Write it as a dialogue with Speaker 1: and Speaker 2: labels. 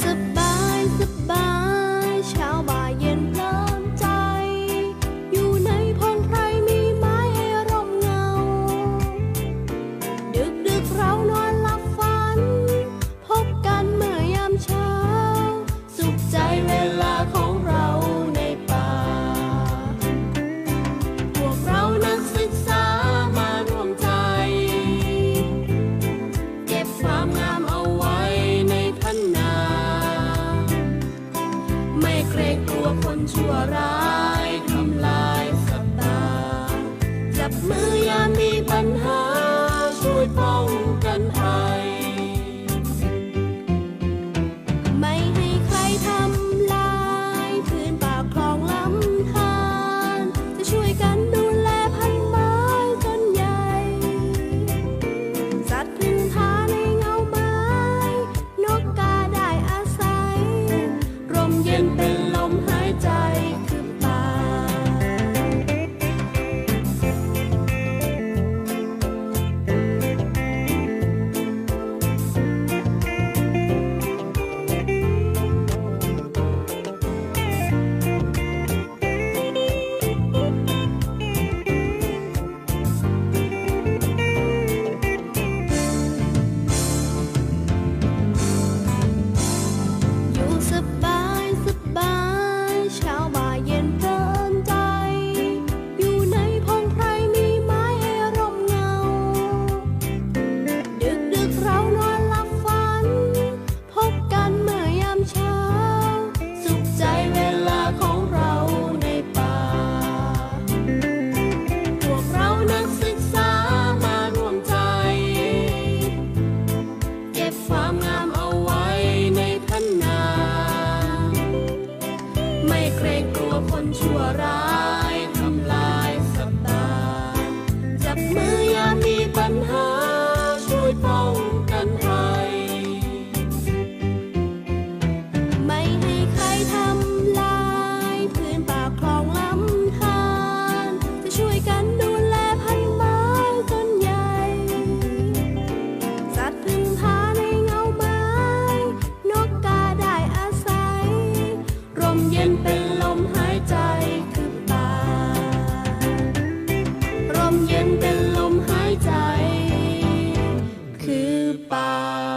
Speaker 1: สบายสบาย ชั่วร้ายทำลายสัตตาจับมือยามมีปัญหาช่วยป้องกัน ฉันเป็นลมหายใจคือป่าลมเย็นเป็นลมหายใจคือป่า